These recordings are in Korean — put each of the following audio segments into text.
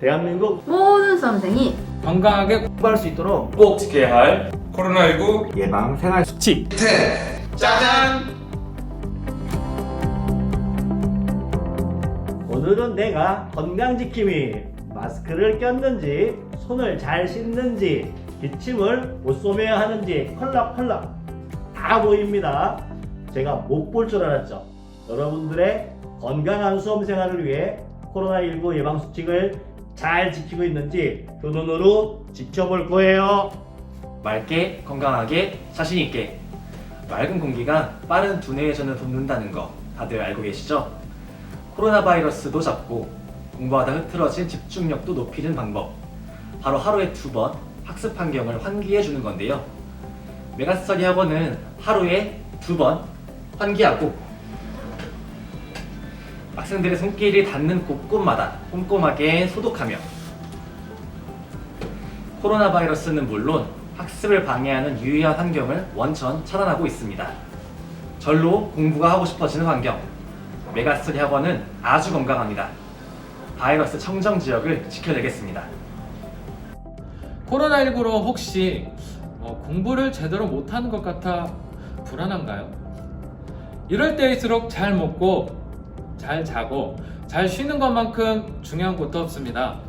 대한민국 모든 수험생이 건강하게 공부할 수 있도록 꼭 지켜야 할 코로나19 예방 생활 수칙. 짜잔! 오늘은 내가 건강 지킴이 마스크를 꼈는지 손을 잘 씻는지 기침을 못 쏘매야 하는지 컬락컬락 다 보입니다. 제가 못 볼 줄 알았죠. 여러분들의 건강한 수험 생활을 위해 코로나19 예방 수칙을 잘 지키고 있는지 두 눈으로 지켜볼 거예요 맑게 건강하게 자신 있게 맑은 공기가 빠른 두뇌 회전을 돕는다는 거 다들 알고 계시죠? 코로나 바이러스도 잡고 공부하다 흐트러진 집중력도 높이는 방법 바로 하루에 두 번 학습 환경을 환기해 주는 건데요. 메가스터디 학원은 하루에 두 번 환기하고 학생들의 손길이 닿는 곳곳마다 꼼꼼하게 소독하며 코로나 바이러스는 물론 학습을 방해하는 유의한 환경을 원천 차단하고 있습니다. 절로 공부가 하고 싶어지는 환경. 메가스터디 학원은 아주 건강합니다. 바이러스 청정 지역을 지켜내겠습니다. 코로나19로 혹시 어, 공부를 제대로 못하는 것 같아 불안한가요? 이럴 때일수록 잘 먹고 잘 자고 잘 쉬는 것만큼 중요한 것도 없습니다.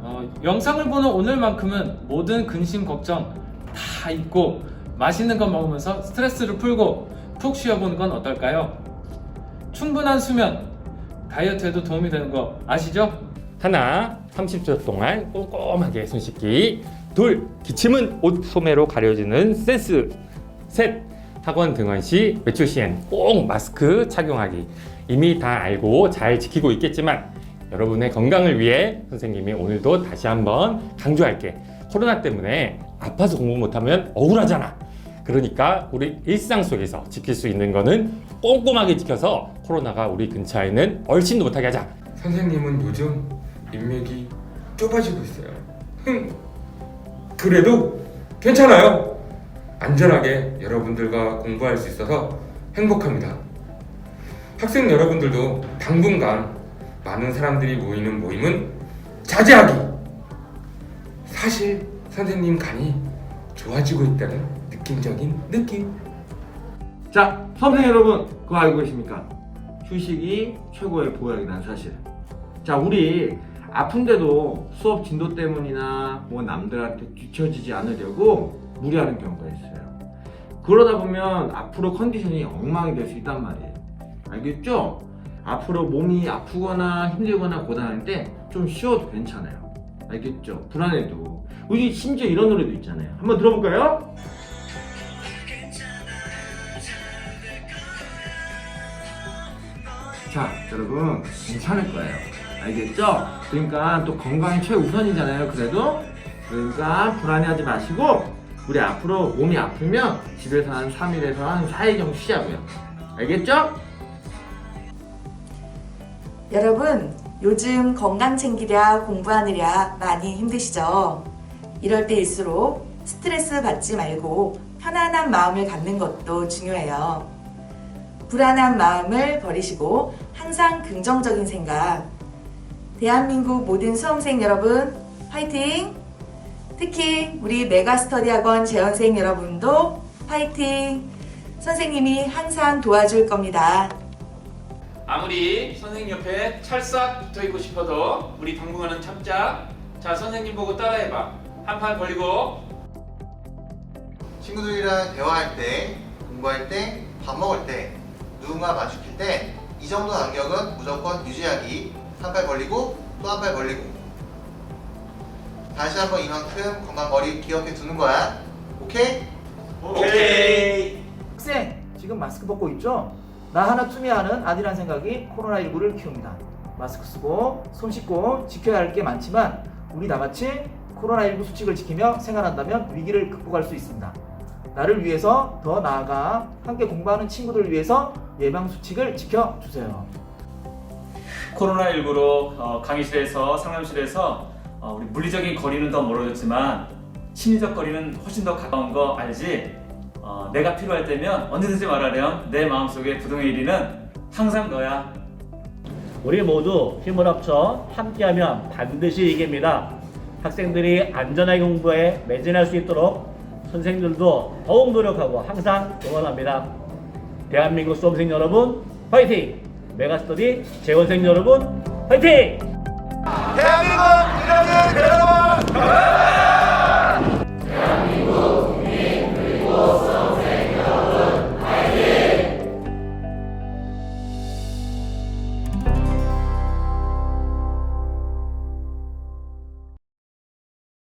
어, 영상을 보는 오늘만큼은 모든 근심 걱정 다 잊고 맛있는 거 먹으면서 스트레스를 풀고 푹 쉬어보는 건 어떨까요? 충분한 수면 다이어트에도 도움이 되는 거 아시죠? 하나, 30초 동안 꼼꼼하게 손 씻기. 둘, 기침은 옷 소매로 가려지는 센스. 셋, 학원 등원 시 외출 시엔 꼭 마스크 착용하기. 이미 다 알고 잘 지키고 있겠지만 여러분의 건강을 위해 선생님이 오늘도 다시 한번 강조할게. 코로나 때문에 아파서 공부 못하면 억울하잖아. 그러니까 우리 일상 속에서 지킬 수 있는 거는 꼼꼼하게 지켜서 코로나가 우리 근처에는 얼씬도 못하게 하자. 선생님은 요즘 인맥이 좁아지고 있어요. 흥. 그래도 괜찮아요. 안전하게 여러분들과 공부할 수 있어서 행복합니다. 학생 여러분들도 당분간 많은 사람들이 모이는 모임은 자제하기. 사실 선생님 간이 좋아지고 있다는 느낌적인 느낌. 자 수험생 여러분 그거 알고 계십니까? 휴식이 최고의 보약이라는 사실 자 우리 아픈데도 수업 진도 때문이나 뭐 남들한테 뒤처지지 않으려고 무리하는 경우가 있어요 그러다 보면 앞으로 컨디션이 엉망이 될 수 있단 말이에요 알겠죠? 앞으로 몸이 아프거나 힘들거나 고단할 때 좀 쉬어도 괜찮아요 알겠죠? 불안해도 우리 심지어 이런 노래도 있잖아요 한번 들어볼까요? 자, 여러분 괜찮을 거예요. 알겠죠? 그러니까 또 건강이 최우선이잖아요. 그래도 그러니까 불안해하지 마시고 우리 앞으로 몸이 아프면 집에서 한 3일에서 한 4일 정도 쉬자고요. 알겠죠? 여러분, 요즘 건강 챙기랴 공부하느랴 많이 힘드시죠? 이럴 때일수록 스트레스 받지 말고 편안한 마음을 갖는 것도 중요해요. 불안한 마음을 버리시고 항상 긍정적인 생각. 대한민국 모든 수험생 여러분, 화이팅! 특히 우리 메가스터디 학원 재원생 여러분도 화이팅! 선생님이 항상 도와줄 겁니다. 아무리 선생님 옆에 찰싹 붙어 있고 싶어도 우리 당분간은 참자. 자, 선생님 보고 따라해봐. 한팔 벌리고. 친구들이랑 대화할 때, 공부할 때, 밥 먹을 때, 누군가 마주칠 때 이 정도 간격은 무조건 유지하기. 한 팔 벌리고 또 한 팔 벌리고. 다시 한번 이만큼 건강 머리 기억해 두는 거야. 오케이? 오케이. 학생, 지금 마스크 벗고 있죠? 나 하나 투미하는 아니란 생각이 코로나19를 키웁니다. 마스크 쓰고 손 씻고 지켜야 할 게 많지만 우리 나같이 코로나19 수칙을 지키며 생활한다면 위기를 극복할 수 있습니다. 나를 위해서 더 나아가 함께 공부하는 친구들을 위해서 예방 수칙을 지켜주세요. 코로나19로 어, 강의실에서 상담실에서 어, 우리 물리적인 거리는 더 멀어졌지만 심리적 거리는 훨씬 더 가까운 거 알지? 어, 내가 필요할 때면 언제든지 말하렴 내 마음속에 부동의 1위는 항상 너야 우리 모두 힘을 합쳐 함께하면 반드시 이깁니다. 학생들이 안전하게 공부에 매진할 수 있도록 선생님들도 더욱 노력하고 항상 응원합니다. 대한민국 수험생 여러분 화이팅! 메가스터디 재원생 여러분 화이팅! 대한민국 이라는 여러분!